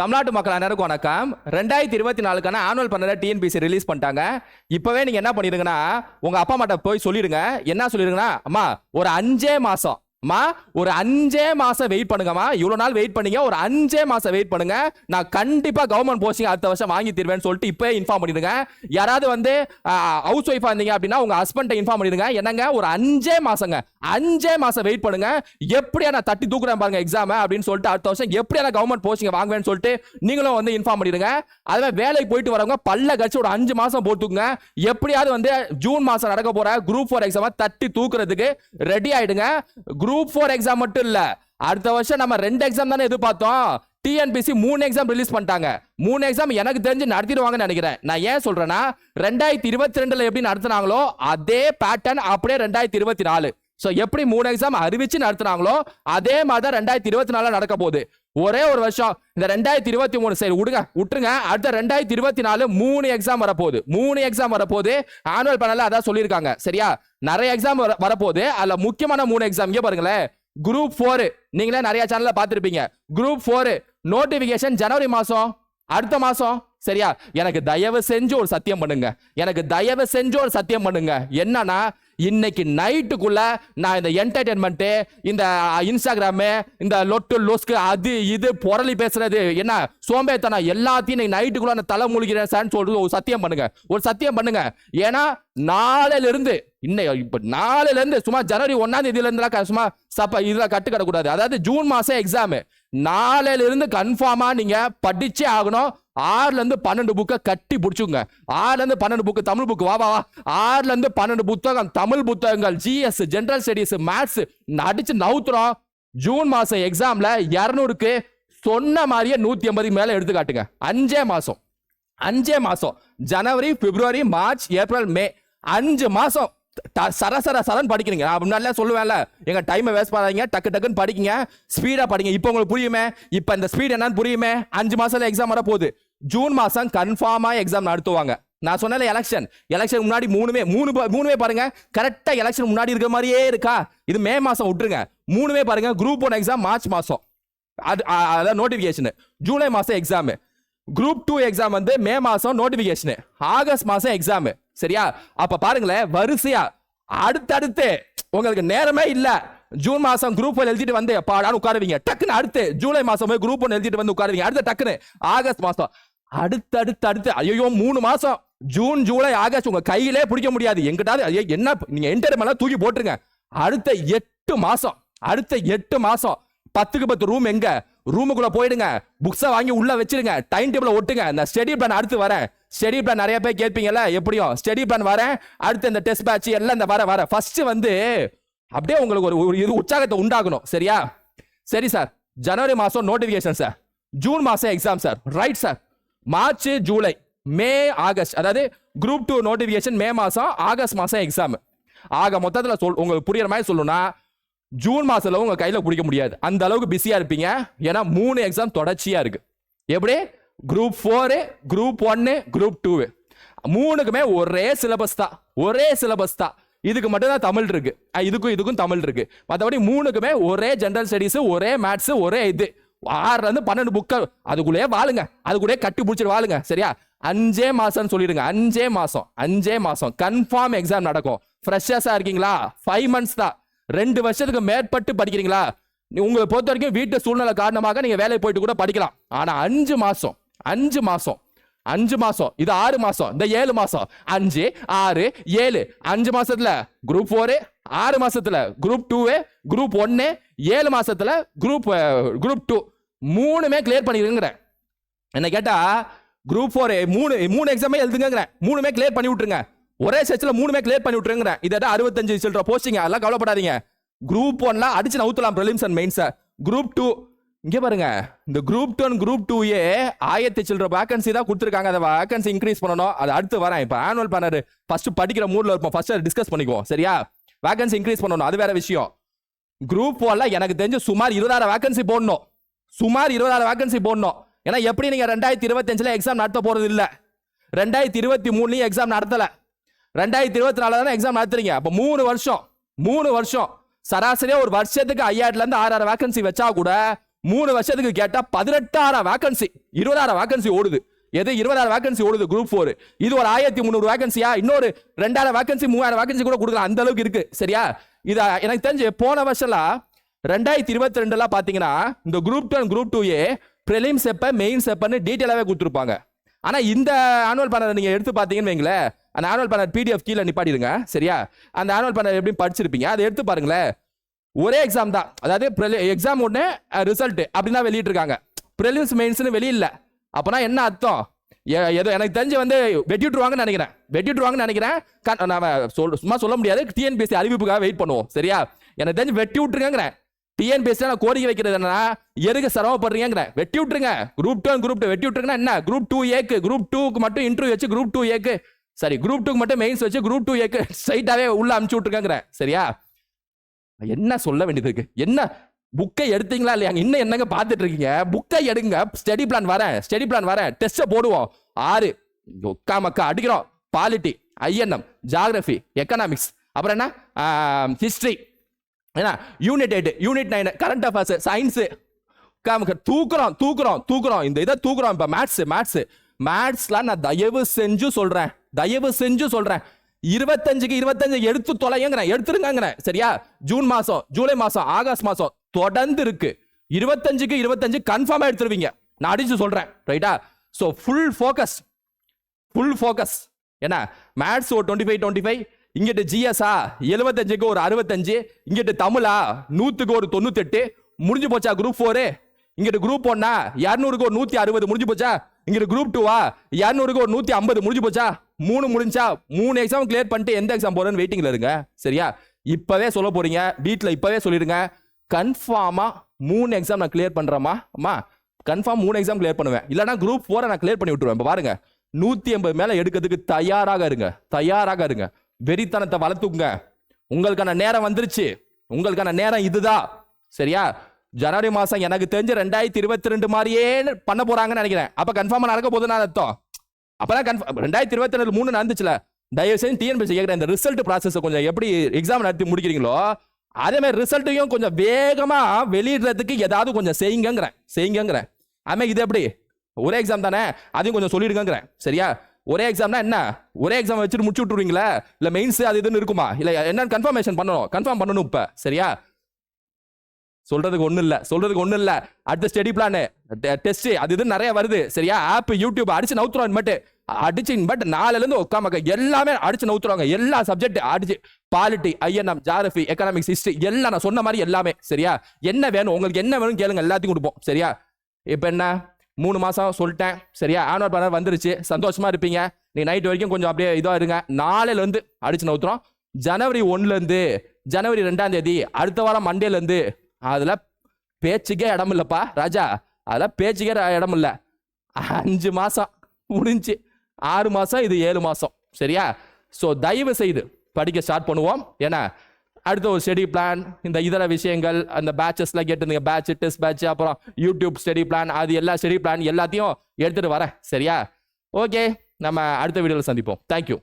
தமிழ்நாட்டு மக்கள் அனைவருக்கும் வணக்கம். ரெண்டாயிரத்தி இருபத்தி நாலுக்கான ஆனுவல் பண்ணல டிஎன்பிசி ரிலீஸ் பண்ணிட்டாங்க. இப்போவே நீங்கள் என்ன பண்ணிடுங்கன்னா உங்கள் அப்பா அம்மாட்ட போய் சொல்லிடுங்க. என்ன சொல்லிடுங்கன்னா அம்மா ஒரு அஞ்சே மாதம் அம்மா ஒரு அஞ்சே மாசம் வெயிட் பண்ணுங்கம்மா. இவ்வளோ நாள் வெயிட் பண்ணீங்க. ஒரு அஞ்சே மாசம் வெயிட் பண்ணுங்க. நான் கண்டிப்பாக கவர்மெண்ட் போஸ்டிங் அடுத்த வருஷம் வாங்கி தருவேன்னு சொல்லிட்டு இப்போ இன்ஃபார்ம் பண்ணிடுங்க. யாராவது வந்து ஹவுஸ் ஒய்ஃபாக இருந்தீங்க அப்படின்னா உங்கள் ஹஸ்பண்ட்டை இன்ஃபார்ம் பண்ணிடுங்க. என்னங்க? ஒரு அஞ்சே மாசங்க. அஞ்சே மாசம் வெயிட் பண்ணுங்க. எப்படியா நான் தட்டி தூக்குறேன் பாருங்க எக்ஸாம் அப்படின்னு சொல்லிட்டு அடுத்த வருஷம் எப்படியா கவர்மெண்ட் போஸ்டிங் வாங்குவேன்னு சொல்லிட்டு நீங்களும் வந்து இன்ஃபார்ம் பண்ணிடுங்க. அதுவே வேலைக்கு போயிட்டு வரவங்க பல்ல கழிச்சு ஒரு அஞ்சு மாசம் போட்டுக்குங்க. எப்படியாவது வந்து ஜூன் மாசம் நடக்க போற குரூப் ஃபோர் எக்ஸாம் தட்டி தூக்குறதுக்கு ரெடி ஆயிடுங்க. குரூப் ஃபோர் எக்ஸாம் மட்டும் இல்ல அடுத்த வருஷம் நம்ம ரெண்டு எக்ஸாம் தானே எதிர்பார்த்தோம். டிஎன்பிசி மூணு எக்ஸாம் ரிலீஸ் பண்ணிட்டாங்க. மூணு எக்ஸாம் எனக்கு தெரிஞ்சு நடத்திடுவாங்கன்னு நினைக்கிறேன். நான் ஏன் சொல்றேன்னா ரெண்டாயிரத்தி இருபத்தி ரெண்டுல எப்படி நடத்துனாங்களோ அதே பேட்டர்ன் அப்படியே ரெண்டாயிரத்தி இருபத்தி நாலு. ஸோ எப்படி மூணு எக்ஸாம் அறிவிச்சு நடத்துனாங்களோ அதே மாதிரி தான் ரெண்டாயிரத்தி இருபத்தி நாலில் நடக்க போகுது. ஒரே ஒரு வருஷம் இந்த ரெண்டாயிரத்தி இருபத்தி மூணு சரி விடுங்க விட்டுருங்க. அடுத்த ரெண்டாயிரத்தி இருபத்தி நாலு மூணு எக்ஸாம் வரப்போகுது. மூணு எக்ஸாம் வரப்போகுது. ஆனுவல் பேனல் அதான் சொல்லியிருக்காங்க. சரியா? நிறைய எக்ஸாம் வர வரப்போகுது. அதில் முக்கியமான மூணு எக்ஸாம் இங்கே பாருங்களேன். குரூப் ஃபோரு நீங்களே நிறைய சேனலில் பார்த்துருப்பீங்க. குரூப் ஃபோரு நோட்டிஃபிகேஷன் ஜனவரி மாதம் அடுத்த மாதம் சரியா? எனக்கு தயவு செஞ்சு ஒரு சத்தியம் பண்ணுங்க. எனக்கு தயவு செஞ்சு ஒரு சத்தியம் பண்ணுங்க. என்னன்னா இன்னைக்கு நைட்டுக்குள்ள நான் இந்த என்டர்டைன்மெண்ட் இந்த இன்ஸ்டாகிராமு இந்த லொட்டு லொஸ்க்கு அது இது புரளி பேசுறது என்ன சோம்பேத்தனம் எல்லாத்தையும் இன்னைக்கு நைட்டுக்குள்ள நான் தலை முழுகிறேன் சார்னு சொல்றது ஒரு சத்தியம் பண்ணுங்க. ஒரு சத்தியம் பண்ணுங்க. ஏன்னா நாளையில இருந்து இன்னும் இப்ப நாளையில இருந்து சும்மா ஜனவரி ஒன்னாம் தேதியில இருந்துலாம் சும்மா சப்ப இதுல கட்டு கிடக்கூடாது அதாவது ஜூன் மாசம் எக்ஸாமு நாளையில இருந்து கன்ஃபார்மா நீங்க படிச்சே ஆகணும். ஆறுலேருந்து பன்னெண்டு புக்கை கட்டி பிடிச்சுங்க ஆறுலேருந்து பன்னெண்டு புக்கு தமிழ் புக்கு வா வா வா. ஆறுலேருந்து பன்னெண்டு புத்தகம் தமிழ் புத்தகங்கள் ஜிஎஸ் ஜென்ரல் ஸ்டடீஸ் மேத்ஸ் அடிச்சு நவுத்துறோம். ஜூன் மாதம் எக்ஸாமில் இரநூறுக்கு சொன்ன மாதிரியே நூற்றி ஐம்பதுக்கு மேலே எடுத்து காட்டுங்க அஞ்சே மாதம் அஞ்சே மாதம் ஜனவரி பிப்ரவரி மார்ச் ஏப்ரல் மே அஞ்சு மாதம் சர சர சரன் படிக்கிறீங்க. நான் முன்னாடியே சொல்லுவேன்ல எங்க டைமை வேஸ்ட் பண்ணாதீங்க. டக்கு டக்குன்னு படிங்க ஸ்பீடா படிங்க. இப்போ உங்களுக்கு புரியுமே? இப்போ இந்த ஸ்பீட் என்னன்னு புரியுமே? அஞ்சு மாசத்துல எக்ஸாம் வர போகுது ஜூன் மாதம் கன்ஃபார்மாக எக்ஸாம் நடத்துவாங்க. நான் சொன்னல எலெக்ஷன் எலெக்ஷன் முன்னாடி மூணுமே மூணு மூணுமே பாருங்க. கரெக்டாக எலெக்ஷன் முன்னாடி இருக்கிற மாதிரியே இருக்கா? இது மே மாசம் விட்டுருங்க. மூணுமே பாருங்க குரூப் ஒன் எக்ஸாம் மார்ச் மாதம் அது அதான் நோட்டிஃபிகேஷனு ஜூலை மாசம் எக்ஸாமு குரூப் டூ எக்ஸாம் வந்து மே மாசம் நோட்டிஃபிகேஷனு ஆகஸ்ட் மாதம் எக்ஸாமு சரியா? அப்போ பாருங்களேன் வரிசையா. அடுத்தடுத்து உங்களுக்கு நேரமே இல்லை. ஜூன் மாசம் குரூப் ஒன் எழுதிட்டு வந்து பாடான்னு உட்காருவீங்க. டக்குன்னு அடுத்து ஜூலை மாசம் போய் குரூப் ஒன் எழுதிட்டு வந்து உட்காருவீங்க. அடுத்து டக்குன்னு ஆகஸ்ட் மாசம். அடுத்து அடுத்து அடுத்து ஐயோ மூணு மாசம். ஜூன் ஜூலை ஆகஸ்ட் உங்க கையிலே பிடிக்க முடியாது. எங்கிட்டாவது ஐயோ, என்ன நீங்க என்டர்மெல்லாம் தூக்கி போட்டுருங்க. அடுத்த எட்டு மாசம் அடுத்த எட்டு மாசம் பத்துக்கு பத்து ரூம் எங்க? ரூமுக்குள்ள போயிடுங்க. புக்ஸை வாங்கி உள்ள வச்சிருங்க. டைம் டேபிள் ஒட்டுங்க. இந்த ஸ்டடி பிளான் அடுத்து வரேன். ஸ்டடி பிளான் நிறைய பேர் கேட்பீங்கல்ல எப்படியும்? ஸ்டடி பிளான் வரேன். அடுத்து இந்த டெஸ்ட் பேட்ச் எல்லாம் இந்த வர வர. ஃபர்ஸ்ட் வந்து அப்படியே உங்களுக்கு ஒரு ஒரு இது உற்சாகத்தை உண்டாகணும். சரியா? சரி சார் ஜனவரி மாசம் நோட்டிபிகேஷன் சார் ஜூன் மாசம் exam sir right sir March July May August. அதாவது குரூப் டூ நோட்டிஃபிகேஷன் மே மாதம் ஆகஸ்ட் மாதம் எக்ஸாம் ஆக மொத்தத்தில் சொல் உங்களுக்கு புரியுற மாதிரி சொல்லணும்னா ஜூன் மாதத்தில் உங்கள் கையில் பிடிக்க முடியாது. அந்த அளவுக்கு பிஸியாக இருப்பீங்க. ஏன்னா மூணு எக்ஸாம் தொடர்ச்சியாக இருக்குது எப்படி? குரூப் ஃபோரு குரூப் ஒன்னு குரூப் டூ மூணுக்குமே ஒரே சிலபஸ் தான். ஒரே சிலபஸ் தான். இதுக்கு மட்டும்தான் தமிழ் இருக்கு. இதுக்கும் இதுக்கும் தமிழ் இருக்கு. மற்றபடி மூணுக்குமே ஒரே ஜென்ரல் ஸ்டடிஸ் ஒரே மேத்ஸ் ஒரே இது. ஆறுல இருந்து பன்னெண்டு புக்க அதுக்குள்ளேயே வாழுங்க. அதுக்குள்ளேயே கட்டி பிடிச்சிட்டு வாழுங்க. சரியா? அஞ்சே மாசம் சொல்லிடுங்க. அஞ்சே மாசம். அஞ்சே மாசம். கன்ஃபார்ம் எக்ஸாம் நடக்கும். ஃப்ரெஷர்ஸா இருக்கீங்களா? ஃபைவ் மந்த்ஸ் தான். ரெண்டு வருஷத்துக்கு மேற்பட்டு படிக்கிறீங்களா? உங்களை பொறுத்த வரைக்கும் வீட்டு சூழ்நிலை காரணமாக நீங்க வேலைக்கு போயிட்டு கூட படிக்கலாம். ஆனா அஞ்சு மாசம். அஞ்சு மாசம். அஞ்சு மாசம். இது ஆறு மாசம். இந்த ஏழு மாசம். அஞ்சு ஆறு ஏழு. அஞ்சு மாசத்துல குரூப் ஃபோரு ஆறு மாசத்துல குரூப் டூ குரூப் ஒன்னு ஏழு மாசத்துல குரூப் குரூப் டூ மூணுமே கிளியர் பண்ணிடுங்கிறேன் என்ன கேட்டால் குரூப் ஃபோர் மூணு மூணு எக்ஸாமே எழுதுங்கிறேன் மூணுமே கிளியர் பண்ணி விட்டுருங்க. ஒரே செட்ல மூணுமே கிளியர் பண்ணி விட்டுருங்கிறேன் இதை அறுபத்தஞ்சு சில்ற போஸ்டிங் அதெல்லாம் கவலைப்படாதீங்க. குரூப் ஒன்ல அடிச்சு நவுத்தலாம் ப்ரிலிம்ஸ் அண்ட் மெயின்ஸை குரூப் டூ இங்கே பாருங்க. இந்த group two and group two A ஆயிரத்தி சில்லற வேகன்சி தான் கொடுத்துருக்காங்க. அதை வேகன்சி இன்க்ரீஸ் பண்ணணும். அது அடுத்து வரேன். இப்போ ஆனுவல் பேனர் ஃபர்ஸ்ட் படிக்கிற மூடில் இருப்போம். ஃபர்ஸ்ட் டிஸ்கஸ் பண்ணிக்குவோம். சரியா? வேகன்சி இன்க்ரீஸ் பண்ணணும். அது வேற விஷயம். குரூப் ஒன்ல எனக்கு தெரிஞ்சு சுமார் இருபதாயிரம் வேகன்சி போடணும். சுமார் இருபதாயிரம் வேகன்சி போடணும். ஏன்னா எப்படி நீங்கள் ரெண்டாயிரத்தி இருபத்தஞ்சில் எக்ஸாம் நடத்த போகிறது இல்லை? ரெண்டாயிரத்தி இருபத்தி மூணுலேயும் எக்ஸாம் நடத்தலை. ரெண்டாயிரத்தி இருபத்தி நாலு தானே எக்ஸாம் நடத்துறீங்க. அப்போ மூணு வருஷம் மூணு வருஷம். சராசரியாக ஒரு வருஷத்துக்கு ஐயாயிரத்துலேருந்து ஆறாயிரம் வேகன்சி வச்சா கூட மூணு வருஷத்துக்கு கேட்டால் பதினெட்டாயிரம் வேகன்சி இருபதாயிரம் வேகன்சி ஓடுது. எது இருபதாயிரம் வேகன்சி ஓடுது? குரூப் ஃபோர் இது ஒரு ஆயிரத்தி முந்நூறு வேகன்சியா இன்னொரு ரெண்டாயிரம் வேகன்சி மூவாயிரம் வேகன்சி கூட கொடுக்கலாம். அந்த அளவுக்கு இருக்கு. சரியா? இது எனக்கு தெரிஞ்சு போன வருஷம்லாம் ரெண்டாயிரத்தி இருபத்தி ரெண்டுலாம் பார்த்தீங்கன்னா இந்த group two group two A prelims செப்பை main செப்பன்னு டீட்டெயிலாகவே கொடுத்துருப்பாங்க. ஆனால் இந்த ஆனுவல் பேனர் நீங்கள் எடுத்து பார்த்தீங்கன்னு வைங்களேன் அந்த ஆனுவல் பேனர் பிடிஎஃப் கீழே நிப்பாட்டிடுங்க சரியா? அந்த ஆனுவல் பேனர் எப்படி படிச்சிருப்பீங்க அதை எடுத்து பாருங்களேன். ஒரே எக்ஸாம் தான். அதாவது எக்ஸாம் ஒன்று ரிசல்ட் அப்படின்னு தான் வெளியிட்டிருக்காங்க ப்ரிலிம்ஸ் மெயின்ஸ்னு வெளியில்ல. அப்போனா என்ன அர்த்தம்? ஏதோ எனக்கு தெரிஞ்சு வந்து வெட்டி விட்டுருவாங்கன்னு நினைக்கிறேன். வெட்டிட்டுருவாங்கன்னு நினைக்கிறேன். க- சொல் சும்மா சொல்ல முடியாது. டிஎன்பிஎஸ்சி அறிவிப்புக்காக வெயிட் பண்ணுவோம் சரியா? எனக்கு தெரிஞ்சு வெட்டி விட்டுருங்கிறேன் டிஎன்பிஎஸ்சி நான் கோரிக்கை வைக்கிறது என்னன்னா எதுக்கு சிரமப்படுறீங்கிறேன் வெட்டி விட்டுருங்க. குரூப் டூ குரூப் டூ வெட்டி விட்டுருங்கன்னா என்ன? குரூப் டூ ஏக்கு குரூப் டூக்கு மட்டும் இன்டர்வியூ வச்சு குரூப் டூ ஏக்கு சரி குரூப் டூக்கு மட்டும் மெயின்ஸ் வச்சு குரூப் டூ ஏக்கு ஸ்ட்ரைட்டாவே உள்ள அமுச்சு விட்டுருங்கிறேன் சரியா? என்ன சொல்ல வேண்டியது இருக்கு? என்ன? புக்கை எடுத்தீங்களா இல்லையா? இன்னும் என்னங்க பார்த்துட்டு இருக்கீங்க? புக்கை எடுங்க. ஸ்டடி பிளான் வரேன் ஸ்டடி பிளான் வரேன் டெஸ்ட்டை போடுவோம். ஆறு. ஒக்கா மக்கா அடிக்கிறோம். பாலிட்டி ஐஎன்எம் ஜாகிரபி எக்கனாமிக்ஸ் அப்புறம் என்ன? ஹிஸ்ட்ரி என்ன unit eight unit nine current affairs science தூக்குறோம் தூக்குறோம் தூக்குறோம். இந்த இதை தூக்குறோம் இப்போ மேத்ஸ் மேத்ஸ் மேத்ஸ்லாம் நான் தயவு செஞ்சு சொல்கிறேன் தயவு செஞ்சு சொல்கிறேன் இருபத்தஞ்சுக்கு இருபத்தஞ்சு எடுத்து தொலைங்கிறேன் எடுத்துருங்கிறேன் சரியா? ஜூன் மாதம் ஜூலை மாதம் ஆகஸ்ட் மாதம் தொடர்ந்து இருக்கு இருபத்தஞ்சுக்கு இருபத்தஞ்சு கன்ஃபார்மாக எடுத்துருவீங்க. நான் அடிச்சு சொல்கிறேன் ரைட்டா so full focus full focus என்ன மேத்ஸ் ஒரு டுவெண்ட்டி ஃபைவ் டுவெண்ட்டி ஃபைவ் இங்கிட்டு ஜிஎஸ்ஆ எழுபத்தஞ்சுக்கு ஒரு அறுபத்தஞ்சு இங்கிட்டு தமிழா நூற்றுக்கு ஒரு தொண்ணூத்தெட்டு முடிஞ்சு போச்சா குரூப் ஃபோரு இங்கிட்டு குரூப் ஒன்னா இரநூறுக்கு ஒரு நூற்றி அறுபது முடிஞ்சு போச்சா? இங்கிட்டு குரூப் டூவா இரநூறுக்கு ஒரு நூற்றி ஐம்பது முடிஞ்சு போச்சா? மூணு முடிஞ்சா மூணு எக்ஸாம் கிளியர் பண்ணிட்டு எந்த எக்ஸாம் போகிறேன்னு வெயிட்டிங்கில் இருங்க. சரியா? இப்போவே சொல்ல போகிறீங்க வீட்டில் இப்போவே சொல்லிடுங்க. கன்ஃபார்மாக மூணு எக்ஸாம் நான் கிளியர் பண்ணுறேம்மா அம்மா கன்ஃபார்ம் மூணு எக்ஸாம் கிளியர் பண்ணுவேன். இல்லைனா குரூப் ஃபோரை நான் கிளியர் பண்ணி விட்டுருவேன். இப்போ பாருங்க. நூற்றி ஐம்பது மேலே எடுக்கிறதுக்கு தயாராக இருங்க. தயாராக இருங்க. வெறித்தனத்தை வளர்த்துங்க உங்களுக்கான நேரம் வந்துருச்சு. உங்களுக்கான நேரம் இதுதான் சரியா? ஜனவரி மாதம் எனக்கு தெரிஞ்சு ரெண்டாயிரத்தி இருபத்தி ரெண்டு மாதிரியே பண்ண போறாங்கன்னு நினைக்கிறேன். அப்போ கன்ஃபார்மாக நடக்க போகுதுன்னு அர்த்தம். அப்போதான் கன்ஃபார்ம் ரெண்டாயிரத்தி இருபத்தி ரெண்டு மூணு நடந்துச்சுல. தயவு செஞ்சு டிஎன்பிசி கேட்குறேன் இந்த ரிசல்ட் ப்ராசஸ் கொஞ்சம் எப்படி எக்ஸாம் நடத்தி முடிக்கிறீங்களோ அதே மாதிரி ரிசல்ட்டையும் கொஞ்சம் வேகமாக வெளியிடுறதுக்கு ஏதாவது கொஞ்சம் செய்யுங்கிறேன் செய்யுங்கிறேன் அதுமாதிரி இது எப்படி? ஒரே எக்ஸாம் தானே? அதையும் கொஞ்சம் சொல்லிடுங்கிறேன் சரியா? ஒரே எக்ஸாம்னா என்ன? ஒரே எக்ஸாம் வச்சுட்டு முடிச்சு விட்டுருவீங்களா? இல்ல மெயின்ஸ் அது இதுன்னு இருக்குமா? இல்ல என்னன்னு கன்ஃபர்மேஷன் பண்ணணும். கன்ஃபார்ம் பண்ணணும் இப்ப. சரியா? சொல்றதுக்கு ஒண்ணும் இல்ல. சொல்றதுக்கு ஒண்ணும் இல்ல. அடுத்த ஸ்டடி பிளான் டெஸ்ட் அது இது நிறைய வருது. சரியா? ஆப் யூடியூப் அடிச்சு நவுத்துறோம் மட்டும் அடிச்சு பட் நாலுல இருந்து உட்காமக்க எல்லாமே அடிச்சு நவுத்துறாங்க எல்லா சப்ஜெக்ட் அடிச்சு. Polity INM geography economics history எல்லாம் நான் சொன்ன மாதிரி எல்லாமே. சரியா? என்ன வேணும்? உங்களுக்கு என்ன வேணும் கேளுங்க. எல்லாத்தையும் கொடுப்போம். சரியா? இப்போ என்ன? மூணு மாதம் சொல்லிட்டேன். சரியா? ஆனுவல் பேனர் வந்துருச்சு. சந்தோஷமாக இருப்பீங்க. நீ நைட் வரைக்கும் கொஞ்சம் அப்படியே இதாக இருங்க. நாளையிலேருந்து அடிச்சு நவுத்துறோம். ஜனவரி ஒன்றுலேருந்து ஜனவரி ரெண்டாம் தேதி அடுத்த வாரம் மண்டேலேருந்து. அதில் பேச்சுக்கே இடம் இல்லைப்பா ராஜா. அதெல்லாம் பேச்சுக்கே இடம் இல்லை. அஞ்சு மாதம் முடிஞ்சு. ஆறு மாதம் இது ஏழு மாதம் சரியா? ஸோ தயவு செய்து படிக்க ஸ்டார்ட் பண்ணுவோம். ஏன்னா அடுத்த ஒரு ஸ்டடி பிளான் இந்த இதர விஷயங்கள் அந்த பேட்சஸ்லாம் கேட்டு பேட்ச் டெஸ்ட் பேட்ச் அப்புறம் யூடியூப் ஸ்டடி பிளான் அது எல்லா ஸ்டடி பிளான் எல்லாத்தையும் எடுத்துட்டு வரேன் சரியா? ஓகே நம்ம அடுத்த வீடியோவில் சந்திப்போம். தேங்க்யூ